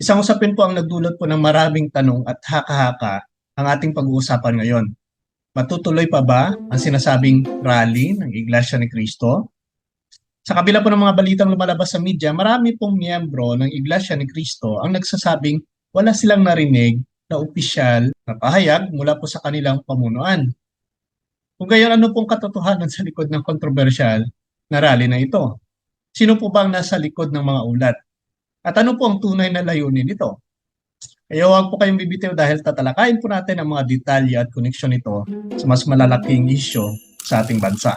Isang usapin po ang nagdulot po ng maraming tanong at haka-haka ang ating pag-uusapan ngayon. Matutuloy pa ba ang sinasabing rally ng Iglesia ni Cristo? Sa kabila po ng mga balitang lumalabas sa media, marami pong miyembro ng Iglesia ni Cristo ang nagsasabing wala silang narinig na opisyal na pahayag mula po sa kanilang pamunuan. Kung gayon, ano pong katotohanan sa likod ng kontrobersyal na rally na ito? Sino po ba ang nasa likod ng mga ulat? At ano po ang tunay na layunin nito? Kaya huwag po kayong bibitiw dahil tatalakayin po natin ang mga detalye at koneksyon nito sa mas malalaking isyo sa ating bansa.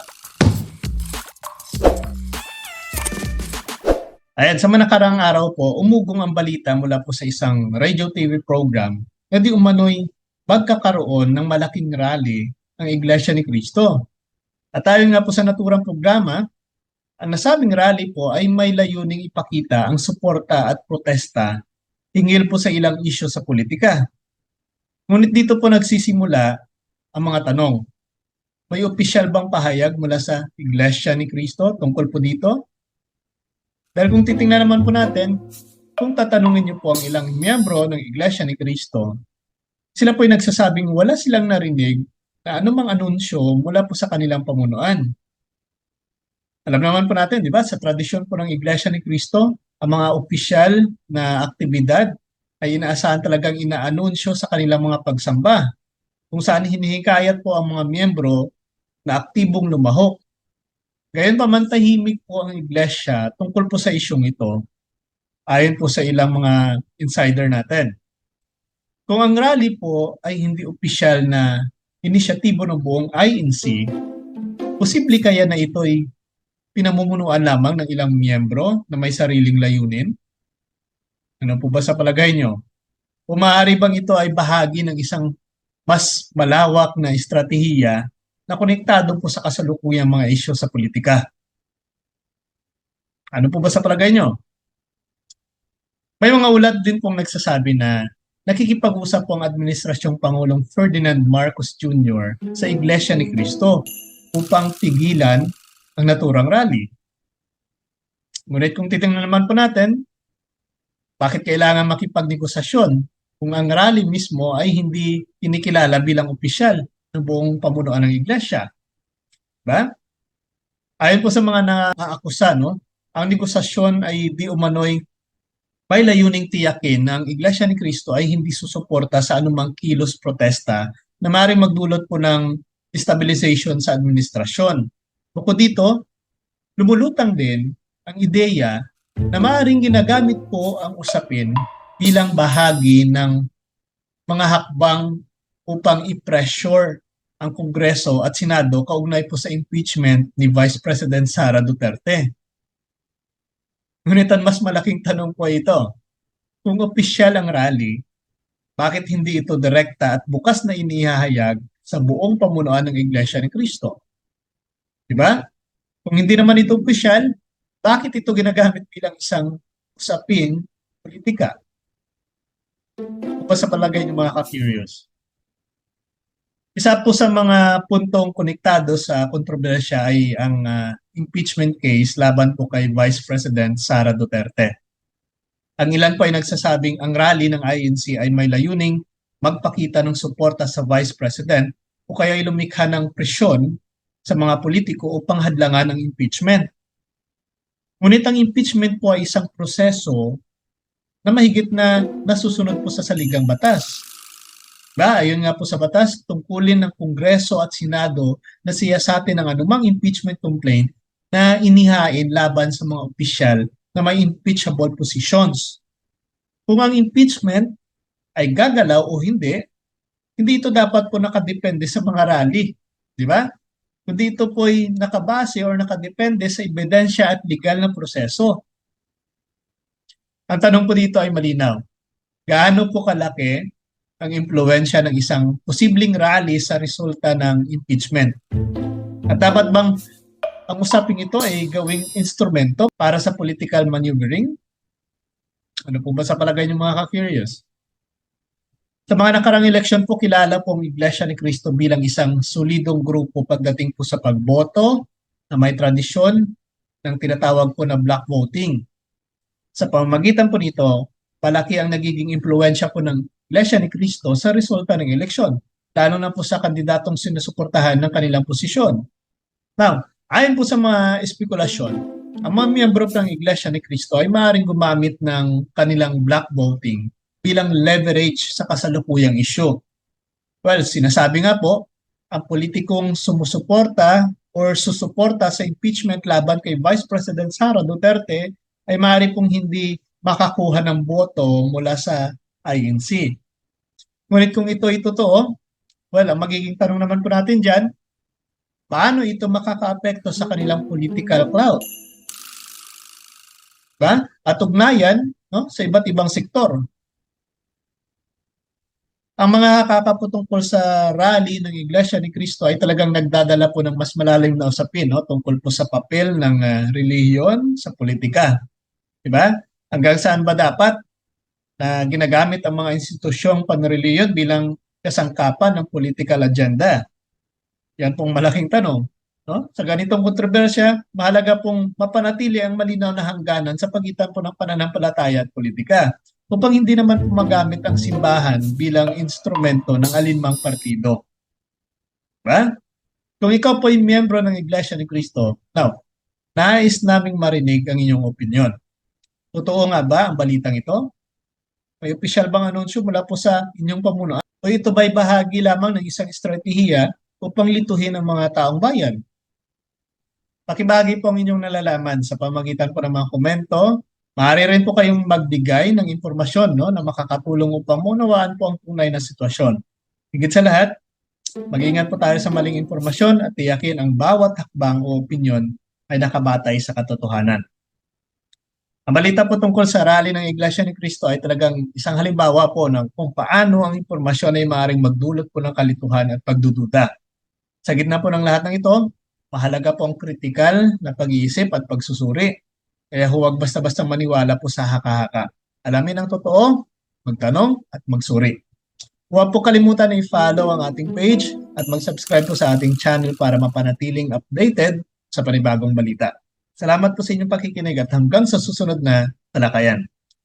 Ayan, sa manakarang araw po, umugong ang balita mula po sa isang radio TV program na di umano'y magkakaroon ng malaking rally ang Iglesia ni Cristo. At ayon nga po sa naturang programa, ang nasabing rally po ay may layuning ipakita ang suporta at protesta hinggil po sa ilang isyo sa politika. Ngunit dito po nagsisimula ang mga tanong. May opisyal bang pahayag mula sa Iglesia ni Cristo tungkol po dito? Dahil kung titingnan naman po natin, kung tatanungin niyo po ang ilang miyembro ng Iglesia ni Cristo, sila po ay nagsasabing wala silang narinig na anumang anunsyo mula po sa kanilang pamunuan. Alam naman po natin, di ba, sa tradisyon po ng Iglesia ni Cristo, ang mga opisyal na aktibidad ay inaasahan talagang inaanunsyo sa kanilang mga pagsamba, kung saan hinihikayat po ang mga miyembro na aktibong lumahok. Gayon pa man tahimik po ang Iglesia tungkol po sa isyong ito, ayon po sa ilang mga insider natin. Kung ang rally po ay hindi opisyal na inisyatibo ng buong INC, posible kaya na ito ay pinamumunuan lamang ng ilang miyembro na may sariling layunin? Ano po ba sa palagay nyo? O maaari bang ito ay bahagi ng isang mas malawak na estratehiya na konektado po sa kasalukuyang mga isyo sa politika? Ano po ba sa palagay nyo? May mga ulat din pong nagsasabi na nakikipag-usap po ang Administrasyong Pangulong Ferdinand Marcos Jr. sa Iglesia ni Cristo upang tigilan ang naturang rally. Ngunit kung titingnan naman po natin, bakit kailangan makipagnegosasyon kung ang rally mismo ay hindi kinikilala bilang opisyal ng buong pamunuan ng iglesia? Ba? Ayon po sa mga naaakusa, no, ang negosasyon ay di umano'y may layuning tiyakin na ang Iglesia ni Cristo ay hindi susuporta sa anumang kilos protesta na maaaring magdulot po ng stabilization sa administrasyon. Bukod dito, lumulutang din ang ideya na maaaring ginagamit po ang usapin bilang bahagi ng mga hakbang upang i-pressure ang Kongreso at Senado kaugnay po sa impeachment ni Vice President Sara Duterte. Ngunit ang mas malaking tanong po ito, kung opisyal ang rally, bakit hindi ito direkta at bukas na inihahayag sa buong pamunuan ng Iglesia ni Cristo? Diba? Kung hindi naman ito opisyal, bakit ito ginagamit bilang isang usaping politika? O pa sa palagay ng mga ka-curious? Isa po sa mga puntong konektado sa kontrobersya ay ang uh, impeachment case laban po kay Vice President Sara Duterte. Ang ilan po ay nagsasabing ang rally ng INC ay may layuning magpakita ng suporta sa Vice President o kaya ay lumikha ng presyon sa mga politiko upang hadlangan ang impeachment. Ngunit ang impeachment po ay isang proseso na mahigit na nasusunod po sa saligang batas Ba, ayun nga po sa batas, tungkulin ng Kongreso at Senado na siyasatin ng anumang impeachment complaint na inihain laban sa mga opisyal na may impeachable positions. Kung ang impeachment ay gagalaw o hindi, hindi ito dapat po nakadepende sa mga rally. Di ba? Kundi ito po ay nakabase or nakadepende sa ebidensya at legal na proseso. Ang tanong po dito ay malinaw. Gaano po kalaki ang impluensya ng isang posibleng rally sa resulta ng impeachment. At dapat bang ang usaping ito ay gawing instrumento para sa political maneuvering? Ano po ba sa palagay ng mga ka-curious? Sa mga nakarang eleksyon po, kilala po ang Iglesia ni Cristo bilang isang solidong grupo pagdating po sa pagboto na may tradisyon ng tinatawag po na black voting. Sa pamamagitan po nito, palaki ang nagiging impluensya po ng Iglesia ni Cristo sa resulta ng eleksyon, lalo na po sa kandidatong sinusuportahan ng kanilang posisyon. Now, ayon po sa mga espekulasyon, ang mga miyembro ng Iglesia ni Cristo ay maaaring gumamit ng kanilang black voting bilang leverage sa kasalukuyang issue. Well, sinasabi nga po, ang politikong sumusuporta or susuporta sa impeachment laban kay Vice President Sara Duterte ay maaari pong hindi makakuha ng boto mula sa INC. Ngunit kung ito ay totoo, well, ang magiging tanong naman po natin dyan, paano ito makaka-apekto sa kanilang political clout? Ba? At ugnayan no, sa iba't ibang sektor. Ang mga kakaputungkol sa rally ng Iglesia ni Cristo ay talagang nagdadala po ng mas malalim na usapin no, tungkol po sa papel ng uh, relihiyon sa politika. Diba? Hanggang saan ba dapat na ginagamit ang mga institusyong panreliyon bilang kasangkapan ng political agenda? Yan pong malaking tanong. No? Sa ganitong kontrobersya, mahalaga pong mapanatili ang malinaw na hangganan sa pagitan po ng pananampalataya at politika upang hindi naman magamit ang simbahan bilang instrumento ng alinmang partido. Diba? Kung ikaw po ay miyembro ng Iglesia ni Cristo, now, nais naming marinig ang inyong opinion. Totoo nga ba ang balitang ito? May opisyal bang anunsyo mula po sa inyong pamunuan? O ito ba'y bahagi lamang ng isang estratehiya upang lituhin ang mga taong bayan? Pakibahagi po ang inyong nalalaman sa pamagitan po ng mga komento. Maaari rin po kayong magbigay ng impormasyon no, na makakatulong upang maunawaan po ang tunay na sitwasyon. Higit sa lahat, mag-ingat po tayo sa maling impormasyon at tiyakin ang bawat hakbang o opinyon ay nakabatay sa katotohanan. Ang balita po tungkol sa rally ng Iglesia ni Cristo ay talagang isang halimbawa po ng kung paano ang impormasyon ay maaaring magdulot po ng kalituhan at pagdududa. Sa gitna po ng lahat ng ito, mahalaga po ang kritikal na pag-iisip at pagsusuri. Kaya huwag basta-basta maniwala po sa haka-haka. Alamin ang totoo, magtanong at magsuri. Huwag po kalimutan na i-follow ang ating page at mag-subscribe po sa ating channel para mapanatiling updated sa panibagong balita. Salamat po sa inyong pakikinig at hanggang sa susunod na talakayan.